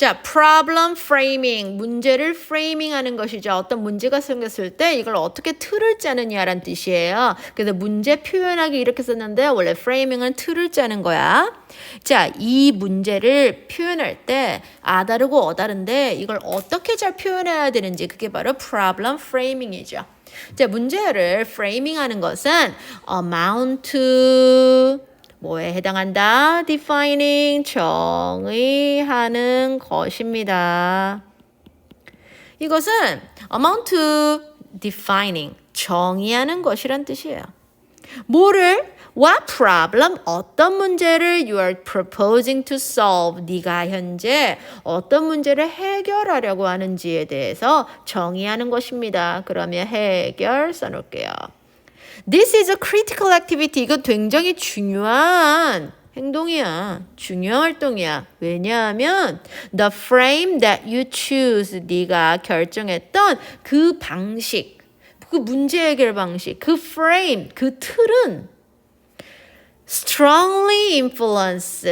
자, problem framing. 문제를 framing 하는 것이죠. 어떤 문제가 생겼을 때 이걸 어떻게 틀을 짜느냐라는 뜻이에요. 그래서 문제 표현하기 이렇게 썼는데 원래 framing은 틀을 짜는 거야. 자, 이 문제를 표현할 때 아다르고 어다른데 이걸 어떻게 잘 표현해야 되는지 그게 바로 problem framing이죠. 자, 문제를 framing 하는 것은 amount to 뭐에 해당한다? defining 정의하는 것입니다. 이것은 amount to defining 정의하는 것이란 뜻이에요. 뭐를 what problem 어떤 문제를 you are proposing to solve 네가 현재 어떤 문제를 해결하려고 하는지에 대해서 정의하는 것입니다. 그러면 해결 써놓을게요. This is a critical activity. 이거 굉장히 중요한 행동이야. 중요한 활동이야. 왜냐하면 the frame that you choose 네가 결정했던 그 방식, 그 문제 해결 방식, 그 frame, 그 틀은 strongly influence.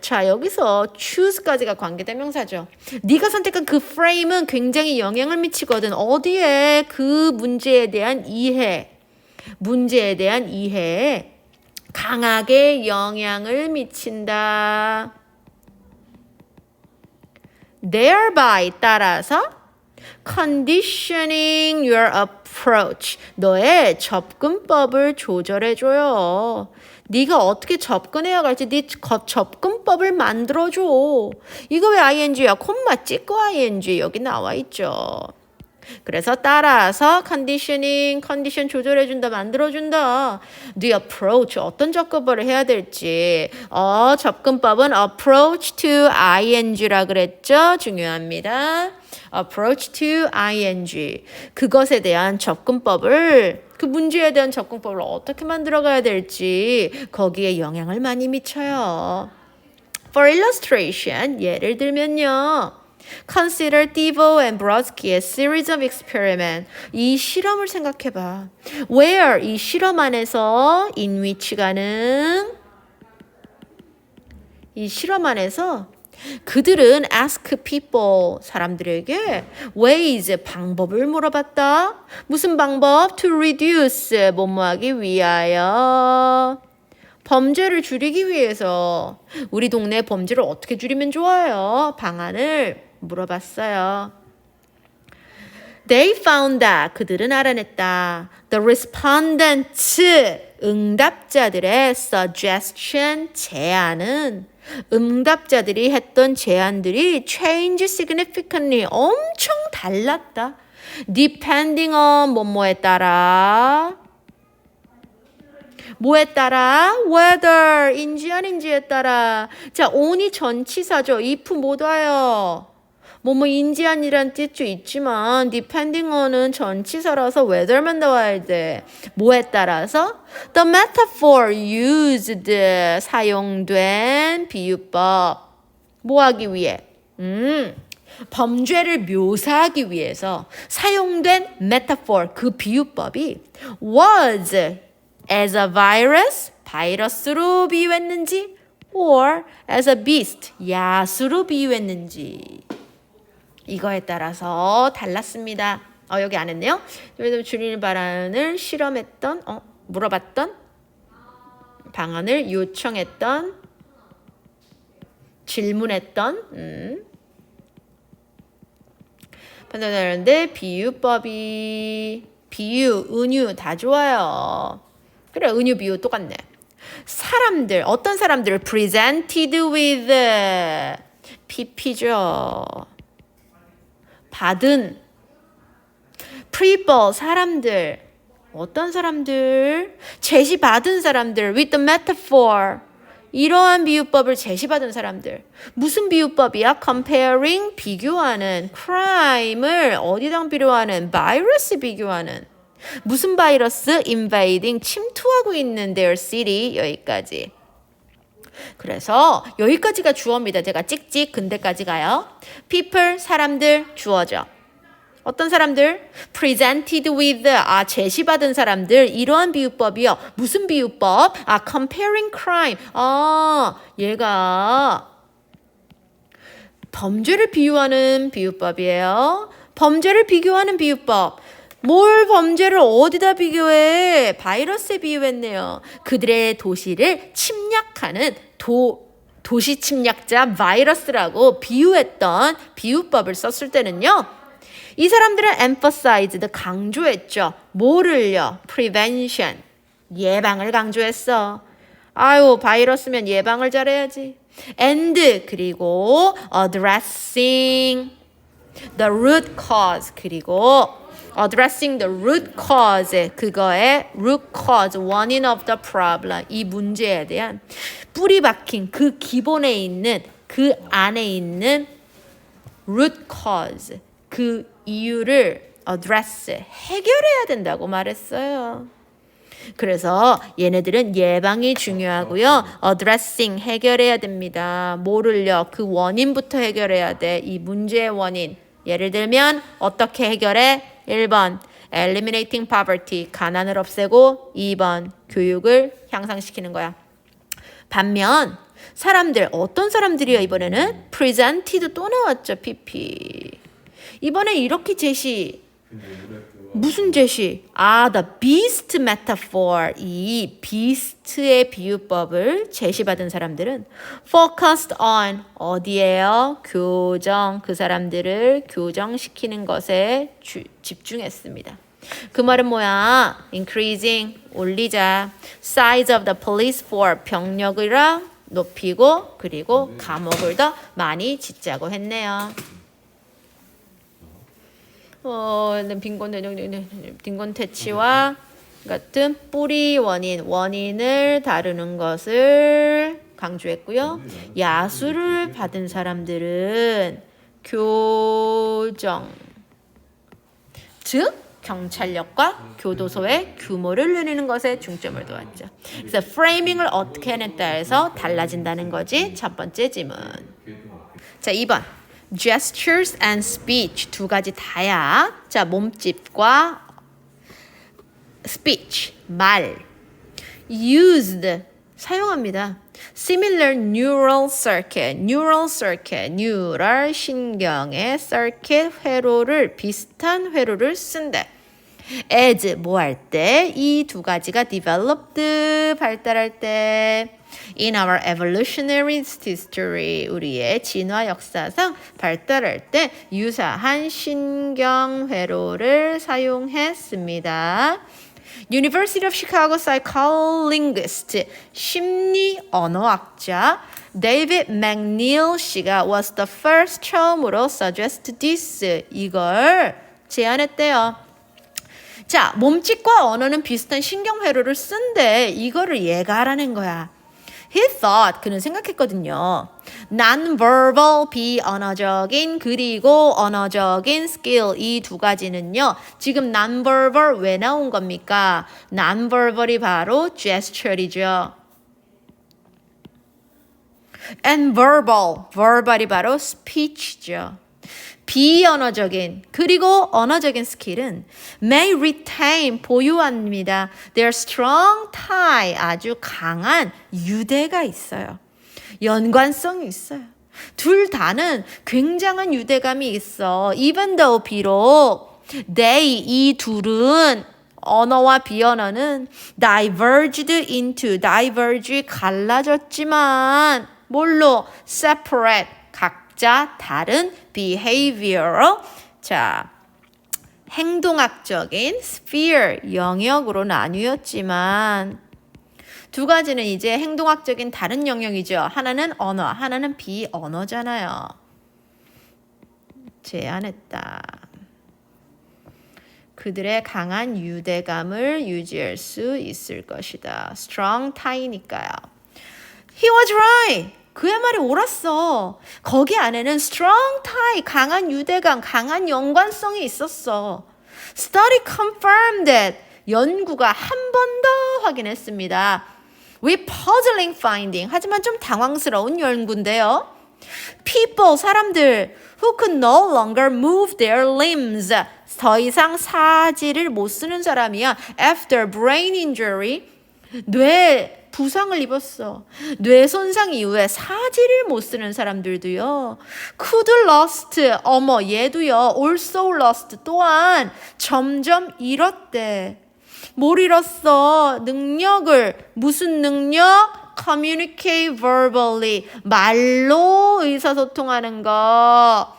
자, 여기서 choose까지가 관계대명사죠. 네가 선택한 그 frame은 굉장히 영향을 미치거든. 어디에 그 문제에 대한 이해, 문제에 대한 이해에 강하게 영향을 미친다. thereby 따라서 conditioning your approach 너의 접근법을 조절해 줘요. 네가 어떻게 접근해야 갈지 네 접근법을 만들어 줘. 이거 왜 ing야? 콤마 찍고 ing 여기 나와 있죠. 그래서 따라서 컨디셔닝, 컨디션 조절해준다, 만들어준다. The approach, 어떤 접근법을 해야 될지. 어, 접근법은 approach to ing라 그랬죠? 중요합니다. approach to ing. 그것에 대한 접근법을 그 문제에 대한 접근법을 어떻게 만들어가야 될지 거기에 영향을 많이 미쳐요. For illustration, 예를 들면요. Consider Devo and Brodsky의 series of experiment. 이 실험을 생각해봐. Where 이 실험 안에서 in which 가능 이 실험 안에서 그들은 ask people 사람들에게 ways 방법을 물어봤다. 무슨 방법? To reduce 뭐뭐하기 위하여 범죄를 줄이기 위해서 우리 동네 범죄를 어떻게 줄이면 좋아요? 방안을 물어봤어요. They found that 그들은 알아냈다. The respondents 응답자들의 suggestion 제안은 응답자들이 했던 제안들이 change significantly 엄청 달랐다. depending on 뭐뭐에 따라 뭐에 따라 whether인지 아닌지에 따라 자 on이 전치사죠. if 못 와요. 뭐뭐 인지한이란 뜻도 있지만 depending on은 전치사라서 whether만 나와야 돼. 뭐에 따라서? The metaphor used 사용된 비유법. 뭐 하기 위해? 음 범죄를 묘사하기 위해서 사용된 metaphor 그 비유법이 was as a virus 바이러스로 비유했는지 or as a beast 야수로 비유했는지 이거에 따라서 달랐습니다. 어, 여기 안 했네요. 그래서 줄이는 발언을 실험했던, 어, 물어봤던, 방안을 요청했던, 질문했던, 음. 판단하는데 비유법이 비유, 은유 다 좋아요. 그래, 은유, 비유 똑같네. 사람들, 어떤 사람들을 presented with PP죠. 받은 people 사람들. 어떤 사람들? 제시받은 사람들 with the metaphor. 이러한 비유법을 제시받은 사람들. 무슨 비유법이야? comparing 비교하는 crime을 어디랑 비교하는? virus 비교하는. 무슨 바이러스? invading 침투하고 있는 their city. 여기까지 그래서 여기까지가 주어입니다. 제가 찍찍 근대까지 가요. people 사람들 주어죠. 어떤 사람들? presented with 아 제시받은 사람들 이러한 비유법이요. 무슨 비유법? 아 comparing crime. 아 얘가 범죄를 비유하는 비유법이에요. 범죄를 비교하는 비유법. 뭘 범죄를 어디다 비교해? 바이러스에 비유했네요. 그들의 도시를 침략하는 도, 도시 침략자 바이러스라고 비유했던 비유법을 썼을 때는요. 이 사람들은 emphasized 강조했죠. 뭐를요? prevention 예방을 강조했어. 아유 바이러스면 예방을 잘해야지. and 그리고 addressing the root cause 그리고 addressing the root cause 그거의 root cause 원인 of the problem 이 문제에 대한 뿌리 박힌 그 기본에 있는 그 안에 있는 root cause 그 이유를 address 해결해야 된다고 말했어요. 그래서 얘네들은 예방이 중요하고요. addressing 해결해야 됩니다. 뭐를요? 그 원인부터 해결해야 돼. 이 문제의 원인. 예를 들면 어떻게 해결해? 1번 eliminating poverty 가난을 없애고 2번 교육을 향상시키는 거야. 반면 사람들 어떤 사람들이요 이번에는? Presented 또 나왔죠 PP 이번에 이렇게 제시 무슨 제시? 아, the beast metaphor. 이 beast의 비유법을 제시받은 사람들은 focused on 어디에요? 교정. 그 사람들을 교정시키는 것에 주, 집중했습니다. 그 말은 뭐야? increasing 올리자. size of the police force 병력이랑 높이고 그리고 감옥을 더 많이 짓자고 했네요. 어, 빈곤 빈곤 퇴치와 같은 뿌리 원인 원인을 다루는 것을 강조했고요. 야수를 받은 사람들은 교정 즉 경찰력과 교도소의 규모를 늘리는 것에 중점을 두었죠. 그래서 프레이밍을 어떻게 해냈다 해서 달라진다는 거지. 첫 번째 지문. 자, 2번. Gestures and speech 두 가지 다야. 자, 몸집과 speech 말 used 사용합니다. similar neural circuit, neural circuit, neural 신경의 circuit 회로를 비슷한 회로를 쓴대. As 뭐 할 때 이 두 가지가 developed 발달할 때 in our evolutionary history 우리의 진화 역사상 발달할 때 유사한 신경 회로를 사용했습니다. University of Chicago psycholinguist 심리 언어학자 데이빗 맥닐 씨가 was the first 처음으로 suggest this 이걸 제안했대요. 자, 몸짓과 언어는 비슷한 신경 회로를 쓴데 이거를 얘가 하라는 거야. He thought 그는 생각했거든요. non-verbal 비언어적인 그리고 언어적인 skill 이 두 가지는요. 지금 non-verbal 왜 나온 겁니까? non-verbal이 바로 gesture이죠. and verbal verbal이 바로 speech죠. 비언어적인 그리고 언어적인 스킬은 may retain 보유합니다. Their strong tie 아주 강한 유대가 있어요. 연관성이 있어요. 둘 다는 굉장한 유대감이 있어. even though 비록 they 이 둘은 언어와 비언어는 diverged into diverge 갈라졌지만 뭘로 separate 각자 다른 behavioral 자 행동학적인 sphere 영역으로 나뉘었지만 두 가지는 이제 행동학적인 다른 영역이죠. 하나는 언어, 하나는 비언어잖아요. 제안했다. 그들의 강한 유대감을 유지할 수 있을 것이다. strong tie니까요. He was right. 그의 말이 옳았어. 거기 안에는 strong tie, 강한 유대감, 강한 연관성이 있었어. Study confirmed that. 연구가 한 번 더 확인했습니다. With puzzling finding. 하지만 좀 당황스러운 연구인데요. People, 사람들 who could no longer move their limbs. 더 이상 사지를 못 쓰는 사람이야. After brain injury. 뇌 부상을 입었어. 뇌 손상 이후에 사지를 못 쓰는 사람들도요. could lost 어머 얘도요. also lost 또한 점점 잃었대. 뭘 잃었어? 능력을 무슨 능력? communicate verbally 말로 의사소통하는 거.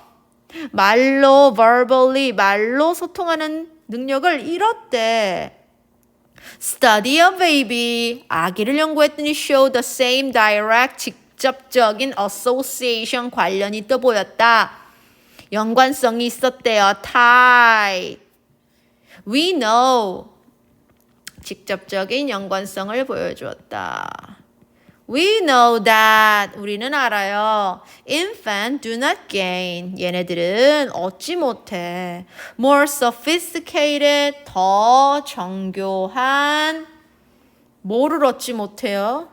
말로 verbally 말로 소통하는 능력을 잃었대. Study a baby. 아기를 연구했더니 show the same direct 직접적인 association 관련이 또 보였다. 연관성이 있었대요. tie. We know. 직접적인 연관성을 보여주었다. We know that 우리는 알아요. Infant do not gain. 얘네들은 얻지 못해. More sophisticated 더 정교한 뭐를 얻지 못해요?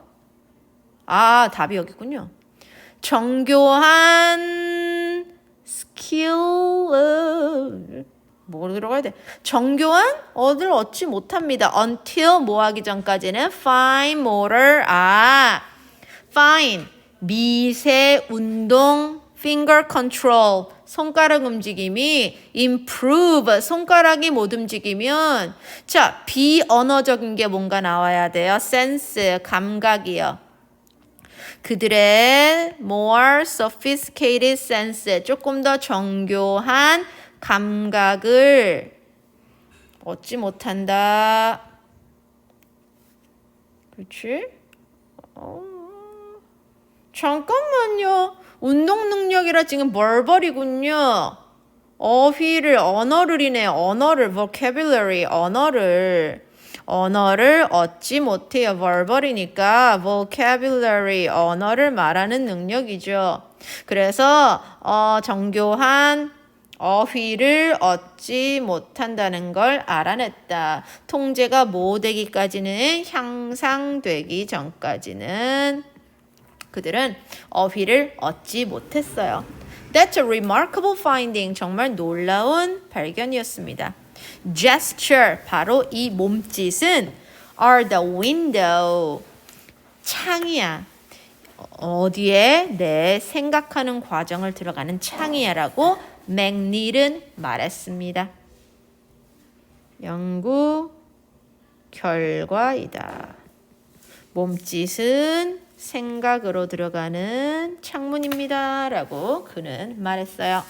아 답이 여기 있군요. 정교한 스킬 뭐로 들어가야 돼? 정교한 얻을 얻지 못합니다. until 뭐 하기 전까지는 fine motor 아 fine 미세 운동 finger control 손가락 움직임이 improve 손가락이 못 움직이면 자 비언어적인 게 뭔가 나와야 돼요. sense 감각이요. 그들의 more sophisticated sense 조금 더 정교한 감각을 얻지 못한다. 그렇지? 어... 잠깐만요. 운동 능력이라 지금 벌벌이군요. 어휘를 언어를이네. 언어를 vocabulary 언어를 언어를 얻지 못해요. verb얼이니까 vocabulary 언어를 말하는 능력이죠. 그래서 어, 정교한 어휘를 얻지 못한다는 걸 알아냈다. 통제가 모되기까지는 향상되기 전까지는 그들은 어휘를 얻지 못했어요. That's a remarkable finding. 정말 놀라운 발견이었습니다. Gesture, 바로 이 몸짓은 are the window. 창이야. 어디에 내 생각하는 과정을 들어가는 창이야라고 맥닐은 말했습니다. 연구 결과이다. 몸짓은 생각으로 들어가는 창문입니다. 라고 그는 말했어요.